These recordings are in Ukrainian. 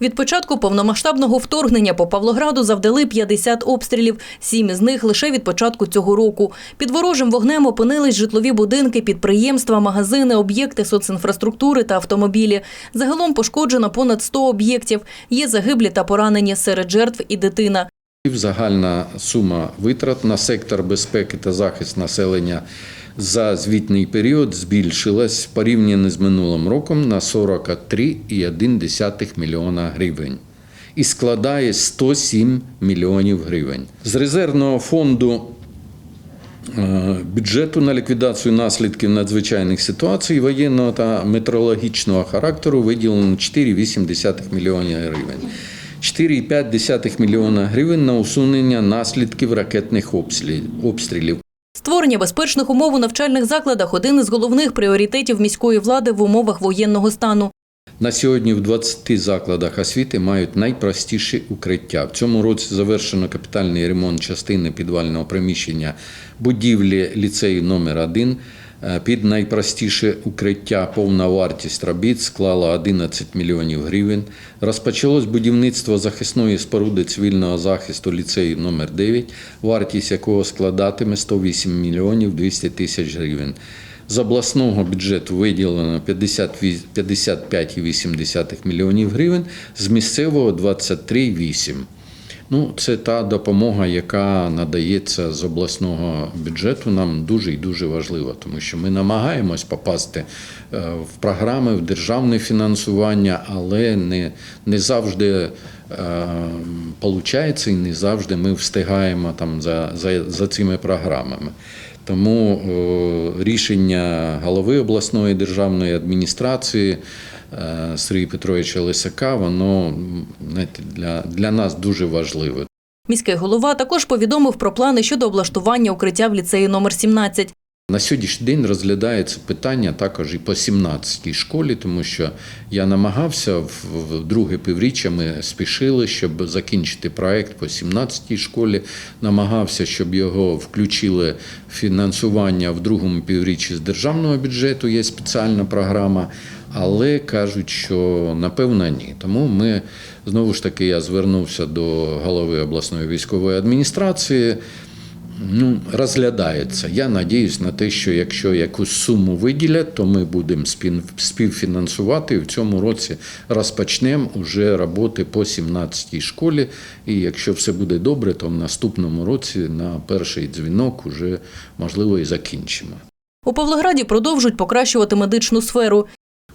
Від початку повномасштабного вторгнення по Павлограду завдали 50 обстрілів, сім із них лише від початку цього року. Під ворожим вогнем опинились житлові будинки, підприємства, магазини, об'єкти соцінфраструктури та автомобілі. Загалом пошкоджено понад 100 об'єктів. Є загиблі та поранені серед жертв і дитина. Загальна сума витрат на сектор безпеки та захист населення за звітний період збільшилась порівняно з минулим роком на 43,1 мільйона гривень і складає 107 мільйонів гривень. З резервного фонду е, бюджету на ліквідацію наслідків надзвичайних ситуацій воєнного та метеорологічного характеру виділено 4,8 мільйонів гривень. 4,5 мільйона гривень на усунення наслідків ракетних обстрілів-. Створення безпечних умов у навчальних закладах один із головних пріоритетів міської влади в умовах воєнного стану. На сьогодні в 20 закладах освіти мають найпростіші укриття. В цьому році завершено капітальний ремонт частини підвального приміщення будівлі ліцею номер 1 Під найпростіше укриття повна вартість робіт склала 11 мільйонів гривень. Розпочалось будівництво захисної споруди цивільного захисту ліцею номер 9 вартість якого складатиме 108 мільйонів 200 тисяч гривень. З обласного бюджету виділено 55,8 мільйонів гривень, з місцевого 23,8. Ну, це та допомога, яка надається з обласного бюджету, нам дуже і дуже важлива, тому що ми намагаємось попасти е, в програми, в державне фінансування, але не, не завжди виходить і не завжди ми встигаємо там за, за, за цими програмами. Тому е, рішення голови обласної державної адміністрації е, Сергія Петровича Лисака, воно для, для нас дуже важливе. Міський голова також повідомив про плани щодо облаштування укриття в ліцеї номер 17. На сьогоднішній день розглядається питання також і по 17-й школі, тому що я намагався в друге півріччя ми спішили, щоб закінчити проект по 17-й школі. Намагався, щоб його включили в фінансування в другому півріччі з державного бюджету. Є спеціальна програма. Але кажуть, що напевно ні. Тому ми знову ж таки я звернувся до голови обласної військової адміністрації ну, розглядається. Я надіюсь на те, що якщо якусь суму виділять, то ми будемо співфінансувати і в цьому році розпочнемо уже роботи по 17-й школі. І якщо все буде добре, то в наступному році на перший дзвінок уже можливо і закінчимо. У Павлограді продовжують покращувати медичну сферу.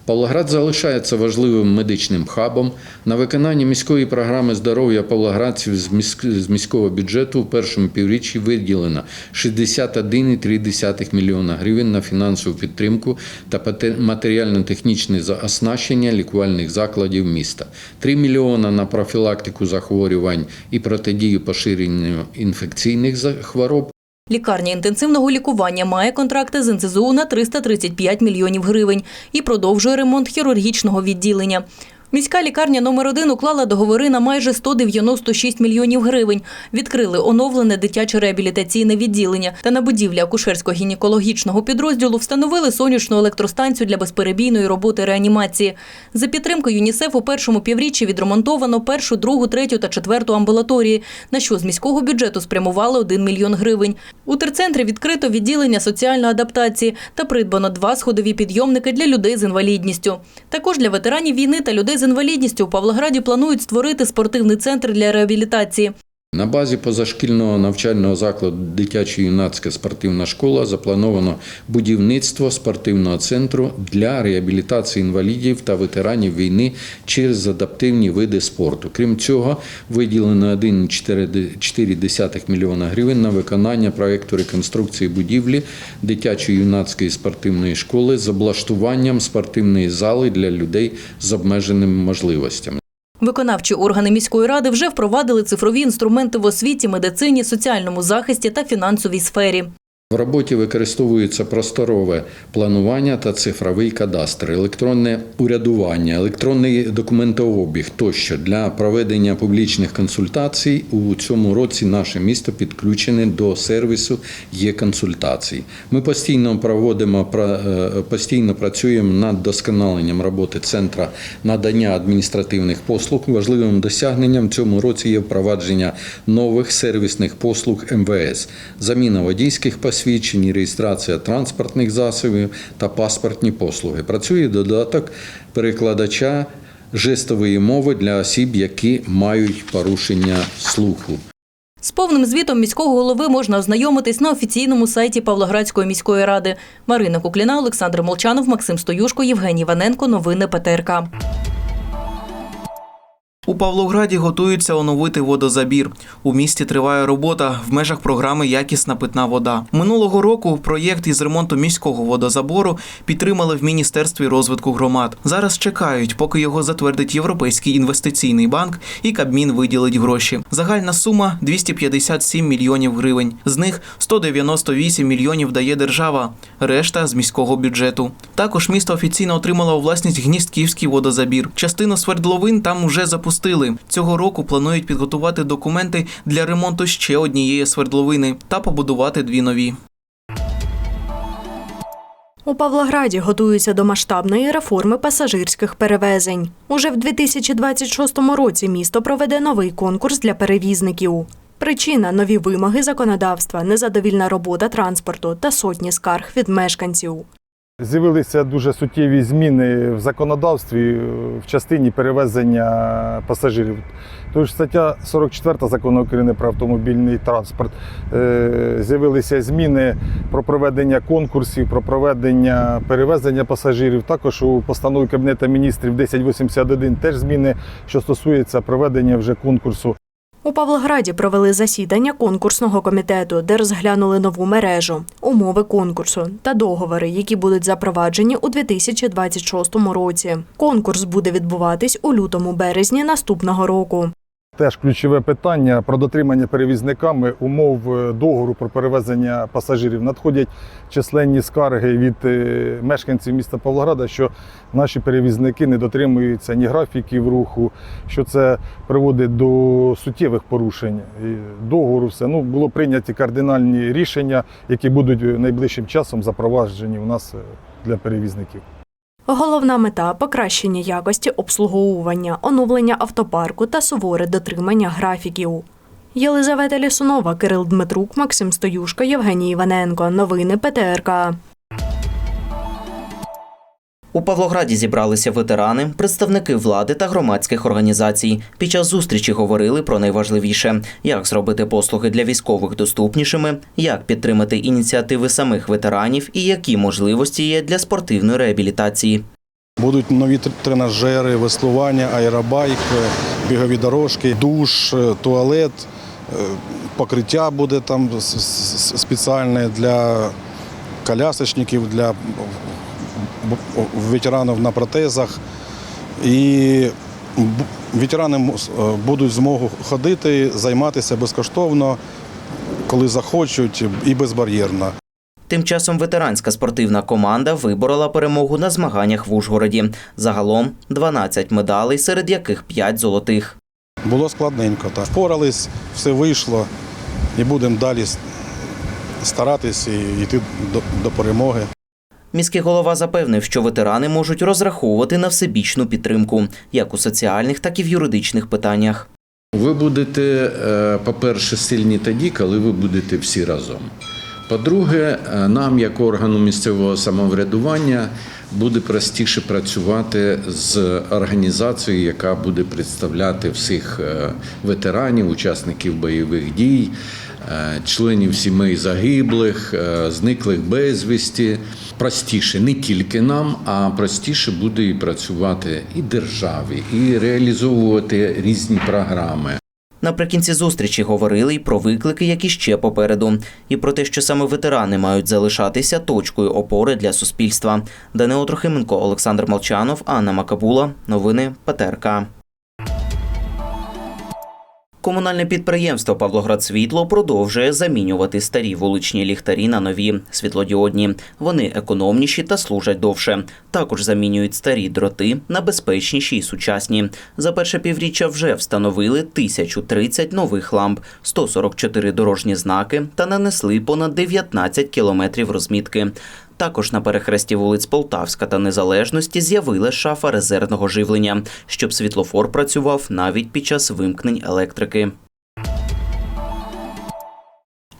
Павлоград залишається важливим медичним хабом. На виконання міської програми здоров'я павлоградців з міського бюджету в першому півріччі виділено 61,3 мільйона гривень на фінансову підтримку та матеріально-технічне оснащення лікувальних закладів міста, 3 мільйона на профілактику захворювань і протидію поширенню інфекційних хвороб, Лікарня інтенсивного лікування має контракти з НЦЗУ на 335 мільйонів гривень і продовжує ремонт хірургічного відділення. Міська лікарня номер 1 уклала договори на майже 196 мільйонів гривень. Відкрили оновлене дитяче реабілітаційне відділення та на будівлі акушерсько-гінекологічного підрозділу встановили сонячну електростанцію для безперебійної роботи реанімації. За підтримкою ЮНІСЕФ у першому півріччі відремонтовано першу, другу, третю та четверту амбулаторії, на що з міського бюджету спрямували 1 мільйон гривень. У терцентрі відкрито відділення соціальної адаптації та придбано два сходові підйомники для людей з інвалідністю. Також для ветеранів війни та людей з інвалідністю у Павлограді планують створити спортивний центр для реабілітації. На базі позашкільного навчального закладу дитяча юнацька спортивна школа заплановано будівництво спортивного центру для реабілітації інвалідів та ветеранів війни через адаптивні види спорту. Крім цього, виділено 1,4 мільйона гривень на виконання проекту реконструкції будівлі дитячої юнацької спортивної школи з облаштуванням спортивної зали для людей з обмеженими можливостями. Виконавчі органи міської ради вже впровадили цифрові інструменти в освіті, медицині, соціальному захисті та фінансовій сфері. В роботі використовується просторове планування та цифровий кадастр, електронне урядування, електронний документообіг тощо для проведення публічних консультацій. У цьому році наше місто підключене до сервісу є консультацій. Ми постійно проводимо е, постійно працюємо над досконаленням роботи центра надання адміністративних послуг. Важливим досягненням цьому році є впровадження нових сервісних послуг МВС, заміна водійських посвідчень, реєстрація транспортних засобів та паспортні послуги. Працює додаток перекладача жестової мови для осіб, які мають порушення слуху. З повним звітом міського голови можна ознайомитись на офіційному сайті Павлоградської міської ради. Марина Кукліна, Олександр Молчанов, Максим Стоюшко, Євгеній Ваненко. Новини ПТРК. У Павлограді готуються оновити водозабір. У місті триває робота в межах програми Якісна питна вода. Минулого року проєкт із ремонту міського водозабору підтримали в Міністерстві розвитку громад. Зараз чекають, поки його затвердить Європейський інвестиційний банк і Кабмін виділить гроші. Загальна сума 257 мільйонів гривень. З них 198 мільйонів дає держава, решта з міського бюджету. Також місто офіційно отримало у власність гністківський водозабір. Частину свердловин там уже запустили. Цього року планують підготувати документи для ремонту ще однієї свердловини та побудувати дві нові. У Павлограді готуються до масштабної реформи пасажирських перевезень. Уже в 2026 році місто проведе новий конкурс для перевізників. Причина нові вимоги законодавства, незадовільна робота транспорту та сотні скарг від мешканців. З'явилися дуже суттєві зміни в законодавстві е, в частині перевезення пасажирів. Тож стаття 44 закону України про автомобільний транспорт. е, З'явилися зміни про проведення конкурсів, про проведення перевезення пасажирів. Також у постанові Кабінету міністрів 1081 теж зміни, що стосуються проведення вже конкурсу У Павлограді провели засідання конкурсного комітету, де розглянули нову мережу, умови конкурсу та договори, які будуть запроваджені у 2026 році. Конкурс буде відбуватись у лютому-березні наступного року. Теж ключове питання про дотримання перевізниками умов е, договору про перевезення пасажирів. Надходять численні скарги від е, мешканців міста Павлограда, що наші перевізники не дотримуються ні графіків руху, що це приводить до суттєвих порушень договору. Все ну було прийняті кардинальні рішення, які будуть найближчим часом запроваджені у нас е, для перевізників. Головна мета покращення якості обслуговування, оновлення автопарку та суворе дотримання графіків. Єлизавета Лісунова, Кирил Дмитрук, Максим Стоюшко, Євгеній Іваненко. Новини ПТРК. У Павлограді зібралися ветерани, представники влади та громадських організацій. Під час зустрічі говорили про найважливіше: як зробити послуги для військових доступнішими, як підтримати ініціативи самих ветеранів і які можливості є для спортивної реабілітації. Будуть нові тр- тренажери, веслування, аеробайк, е, бігові дорожки, душ, е, туалет, е, покриття буде там спеціальне для колясочників, для ветеранів на протезах. І ветерани е, будуть змогу ходити, займатися безкоштовно, коли захочуть, і безбар'єрно. Тим часом ветеранська спортивна команда виборола перемогу на змаганнях в Ужгороді. Загалом 12 медалей, серед яких 5 золотих. Було складненько. Так. Впорались, все вийшло і будемо далі с- старатись і йти до, до перемоги. Міський голова запевнив, що ветерани можуть розраховувати на всебічну підтримку, як у соціальних, так і в юридичних питаннях. Ви будете, е, по-перше, сильні тоді, коли ви будете всі разом. По-друге, е, нам, як органу місцевого самоврядування, буде простіше працювати з організацією, яка буде представляти всіх е, ветеранів, учасників бойових дій, членів сімей загиблих, зниклих безвісті. Простіше не тільки нам, а простіше буде і працювати і державі, і реалізовувати різні програми. Наприкінці зустрічі говорили й про виклики, які ще попереду, і про те, що саме ветерани мають залишатися точкою опори для суспільства. Данило Трохименко, Олександр Молчанов, Анна Макабула. Новини ПТРК. Комунальне підприємство Павлоград Світло продовжує замінювати старі вуличні ліхтарі на нові світлодіодні. Вони економніші та служать довше. Також замінюють старі дроти на безпечніші і сучасні. За перше півріччя вже встановили 1030 нових ламп, 144 дорожні знаки та нанесли понад 19 кілометрів розмітки. Також на перехресті вулиць Полтавська та Незалежності з'явилася шафа резервного живлення, щоб світлофор працював навіть під час вимкнень електрики.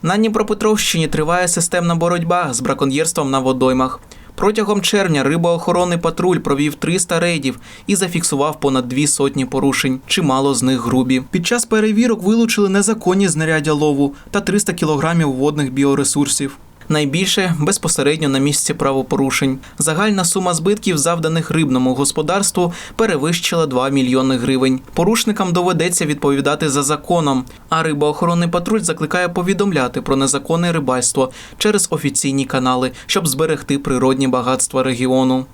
На Дніпропетровщині триває системна боротьба з браконьєрством на водоймах. Протягом червня рибоохоронний патруль провів 300 рейдів і зафіксував понад дві сотні порушень, чимало з них грубі. Під час перевірок вилучили незаконні знаряддя лову та 300 кілограмів водних біоресурсів. Найбільше безпосередньо на місці правопорушень. Загальна сума збитків, завданих рибному господарству, перевищила 2 мільйони гривень. Порушникам доведеться відповідати за законом. А рибоохоронний патруль закликає повідомляти про незаконне рибальство через офіційні канали, щоб зберегти природні багатства регіону.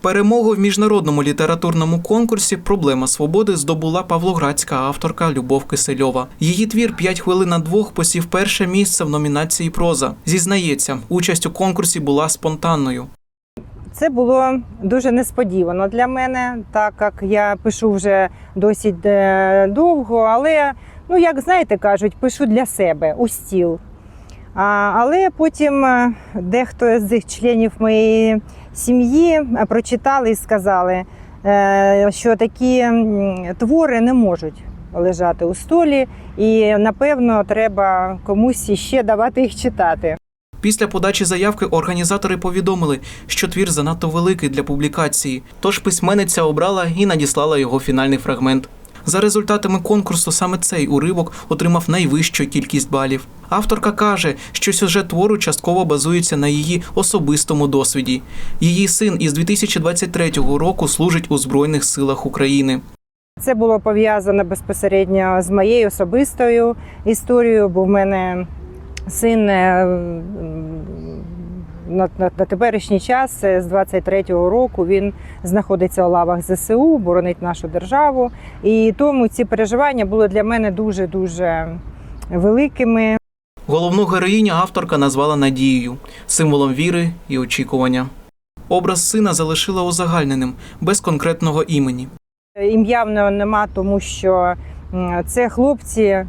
Перемогу в міжнародному літературному конкурсі Проблема свободи здобула павлоградська авторка Любов Кисельова. Її твір «П'ять хвилин на двох посів перше місце в номінації Проза. Зізнається, участь у конкурсі була спонтанною. Це було дуже несподівано для мене, так як я пишу вже досить е, довго, але, ну як знаєте, кажуть, пишу для себе у стіл. Але потім е, дехто з членів моєї сім'ї е, прочитали і сказали, е, що такі твори не можуть лежати у столі, і напевно треба комусь іще давати їх читати. Після подачі заявки організатори повідомили, що твір занадто великий для публікації, тож письменниця обрала і надіслала його фінальний фрагмент. За результатами конкурсу саме цей уривок отримав найвищу кількість балів. Авторка каже, що сюжет твору частково базується на її особистому досвіді. Її син із 2023 року служить у Збройних силах України. Це було пов'язано безпосередньо з моєю особистою історією, бо в мене син е, на, на, на теперішній час е, з 23-го року він знаходиться у лавах ЗСУ, боронить нашу державу. І тому ці переживання були для мене дуже дуже великими. Головну героїню авторка назвала Надією, символом віри і очікування. Образ сина залишила узагальненим, без конкретного імені. Ім'я в нього нема, тому що це хлопці,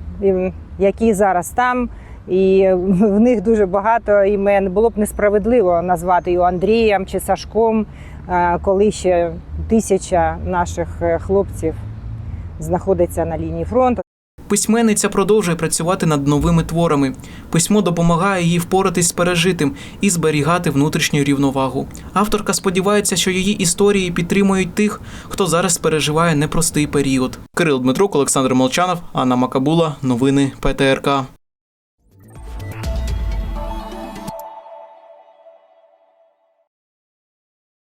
які зараз там, і в них дуже багато імен. Було б несправедливо назвати його Андрієм чи Сашком, е, коли ще тисяча наших е, хлопців знаходиться на лінії фронту. Письменниця продовжує працювати над новими творами. Письмо допомагає їй впоратись з пережитим і зберігати внутрішню рівновагу. Авторка сподівається, що її історії підтримують тих, хто зараз переживає непростий період. Кирил Дмитрук, Олександр Молчанов, Анна Макабула. Новини ПТРК.